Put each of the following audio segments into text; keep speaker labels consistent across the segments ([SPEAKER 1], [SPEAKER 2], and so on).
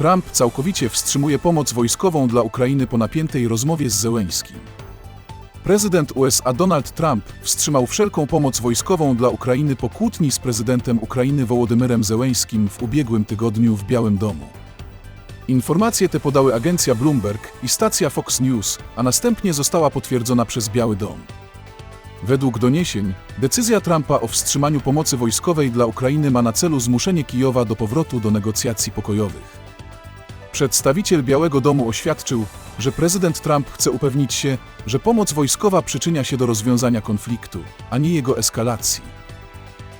[SPEAKER 1] Trump całkowicie wstrzymuje pomoc wojskową dla Ukrainy po napiętej rozmowie z Zełęńskim. Prezydent USA Donald Trump wstrzymał wszelką pomoc wojskową dla Ukrainy po kłótni z prezydentem Ukrainy Wołodymyrem Zełęńskim w ubiegłym tygodniu w Białym Domu. Informacje te podały agencja Bloomberg i stacja Fox News, a następnie została potwierdzona przez Biały Dom. Według doniesień, decyzja Trumpa o wstrzymaniu pomocy wojskowej dla Ukrainy ma na celu zmuszenie Kijowa do powrotu do negocjacji pokojowych. Przedstawiciel Białego Domu oświadczył, że prezydent Trump chce upewnić się, że pomoc wojskowa przyczynia się do rozwiązania konfliktu, a nie jego eskalacji.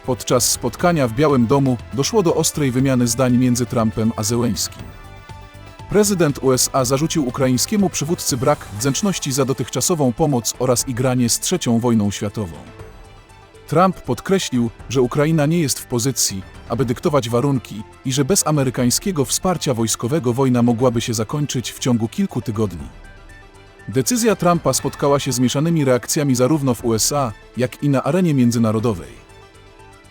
[SPEAKER 1] Podczas spotkania w Białym Domu doszło do ostrej wymiany zdań między Trumpem a Zełęńskim. Prezydent USA zarzucił ukraińskiemu przywódcy brak wdzięczności za dotychczasową pomoc oraz igranie z trzecią wojną światową. Trump podkreślił, że Ukraina nie jest w pozycji, aby dyktować warunki i że bez amerykańskiego wsparcia wojskowego wojna mogłaby się zakończyć w ciągu kilku tygodni. Decyzja Trumpa spotkała się z mieszanymi reakcjami zarówno w USA, jak i na arenie międzynarodowej.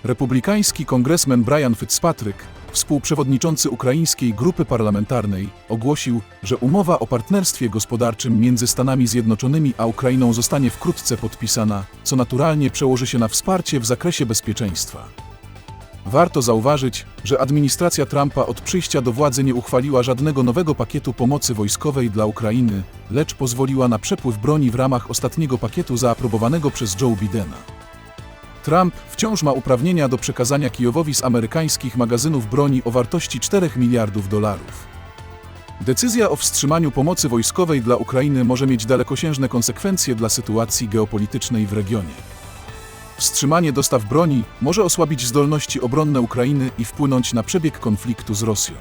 [SPEAKER 1] Republikański kongresmen Brian Fitzpatrick, współprzewodniczący ukraińskiej grupy parlamentarnej, ogłosił, że umowa o partnerstwie gospodarczym między Stanami Zjednoczonymi a Ukrainą zostanie wkrótce podpisana, co naturalnie przełoży się na wsparcie w zakresie bezpieczeństwa. Warto zauważyć, że administracja Trumpa od przyjścia do władzy nie uchwaliła żadnego nowego pakietu pomocy wojskowej dla Ukrainy, lecz pozwoliła na przepływ broni w ramach ostatniego pakietu zaaprobowanego przez Joe Bidena. Trump wciąż ma uprawnienia do przekazania Kijowowi z amerykańskich magazynów broni o wartości 4 miliardów dolarów. Decyzja o wstrzymaniu pomocy wojskowej dla Ukrainy może mieć dalekosiężne konsekwencje dla sytuacji geopolitycznej w regionie. Wstrzymanie dostaw broni może osłabić zdolności obronne Ukrainy i wpłynąć na przebieg konfliktu z Rosją.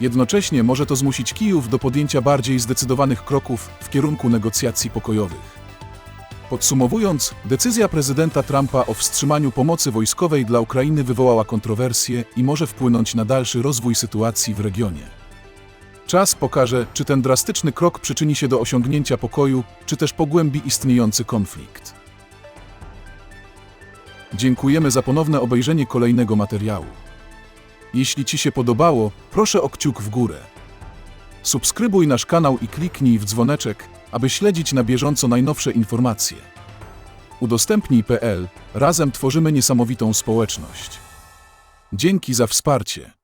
[SPEAKER 1] Jednocześnie może to zmusić Kijów do podjęcia bardziej zdecydowanych kroków w kierunku negocjacji pokojowych. Podsumowując, decyzja prezydenta Trumpa o wstrzymaniu pomocy wojskowej dla Ukrainy wywołała kontrowersje i może wpłynąć na dalszy rozwój sytuacji w regionie. Czas pokaże, czy ten drastyczny krok przyczyni się do osiągnięcia pokoju, czy też pogłębi istniejący konflikt. Dziękujemy za ponowne obejrzenie kolejnego materiału. Jeśli Ci się podobało, proszę o kciuk w górę. Subskrybuj nasz kanał i kliknij w dzwoneczek, aby śledzić na bieżąco najnowsze informacje. Udostępnij.pl Razem tworzymy niesamowitą społeczność. Dzięki za wsparcie.